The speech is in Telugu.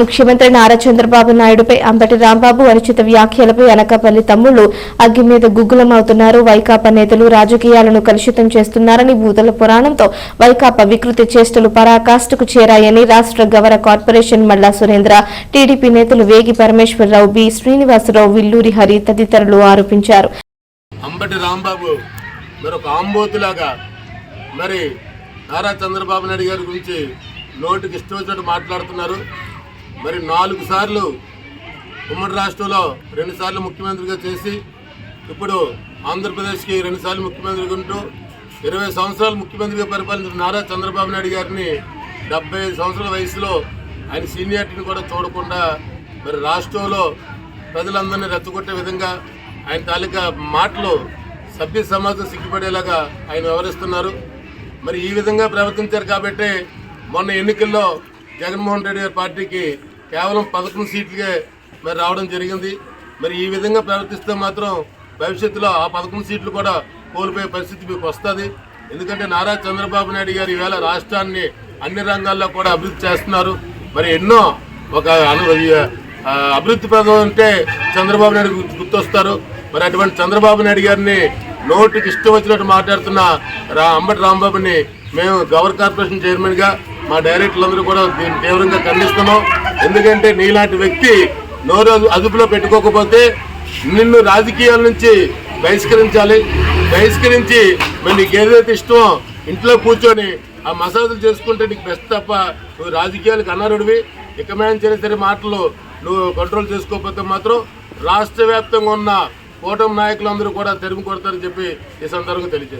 ముఖ్యమంత్రి నారా చంద్రబాబు నాయుడుపై అంబటి రాంబాబు అనుచిత వ్యాఖ్యలపై అనకాపల్లి తమ్ముళ్ళు అగ్గి మీద గుగ్గులమవుతున్నారు. వైకాపా నేతలు రాజకీయాలను కలుషితం చేస్తున్నారని భూతల పురాణంతో వైకాపా వికృతి చేష్టలు పరాకాష్ఠకు చేరాయని రాష్ట్ర గవర కార్పొరేషన్ మల్లా సురేంద్ర టీడీపీ నేతలు వేగి పరమేశ్వరరావు బి. శ్రీనివాసరావు విల్లూరి హరి తదితరులు ఆరోపించారు. అంబటి రాంబాబు ఆంబోతులాగా మరి నారా చంద్రబాబు నాయుడు గారి గురించి నోటికి ఇష్టం వచ్చినట్టు మాట్లాడుతున్నారు. మరి నాలుగు సార్లు ఉమ్మడి రాష్ట్రంలో రెండు సార్లు ముఖ్యమంత్రిగా చేసి ఇప్పుడు ఆంధ్రప్రదేశ్కి రెండుసార్లు ముఖ్యమంత్రిగా ఉంటూ ఇరవై సంవత్సరాలు ముఖ్యమంత్రిగా పరిపాలించిన నారా చంద్రబాబు నాయుడు గారిని డెబ్బై ఐదు సంవత్సరాల వయసులో ఆయన సీనియారిటీని కూడా చూడకుండా మరి రాష్ట్రంలో ప్రజలందరినీ రెచ్చగొట్టే విధంగా ఆయన తాలూకా మాటలు సభ్య సమాజం సిగ్గుపడేలాగా ఆయన వివరిస్తున్నారు మరి ఈ విధంగా ప్రవర్తించారు కాబట్టి మొన్న ఎన్నికల్లో జగన్మోహన్ రెడ్డి గారి పార్టీకి కేవలం పదకొండు సీట్లకే మరి రావడం జరిగింది. మరి ఈ విధంగా ప్రవర్తిస్తే మాత్రం భవిష్యత్తులో ఆ పదకొండు సీట్లు కూడా కోల్పోయే పరిస్థితి మీకు వస్తుంది. ఎందుకంటే నారా చంద్రబాబు నాయుడు గారు ఈవేళ రాష్ట్రాన్ని అన్ని రంగాల్లో కూడా అభివృద్ధి చేస్తున్నారు. మరి ఎన్నో ఒక అను- అభివృద్ధి పదం అంటే చంద్రబాబు నాయుడు గుర్తొస్తారు. మరి అటువంటి చంద్రబాబు నాయుడు గారిని నోటికి ఇష్టం వచ్చినట్టు మాట్లాడుతున్న రా అంబటి రాంబాబుని మేము గవర్ కార్పొరేషన్ చైర్మన్గా మా డైరెక్టర్లందరూ కూడా దీన్ని తీవ్రంగా ఖండిస్తున్నాం. ఎందుకంటే నీలాంటి వ్యక్తి నోరు అదుపులో పెట్టుకోకపోతే నిన్ను రాజకీయాల నుంచి బహిష్కరించాలి. బహిష్కరించి మరి నీకు ఏదైతే ఇష్టమో ఇంట్లో కూర్చొని ఆ మసాజులు చేసుకుంటే నీకు బెస్ట్ తప్ప నువ్వు రాజకీయాలకు అన్నరుడివి ఇక మీద మాటలు నువ్వు కంట్రోల్ చేసుకోకపోతే మాత్రం రాష్ట్ర వ్యాప్తంగా ఉన్న కూటమి నాయకులందరూ కూడా తెరిమి కొడతారని చెప్పి ఈ సందర్భంగా తెలియజేస్తాను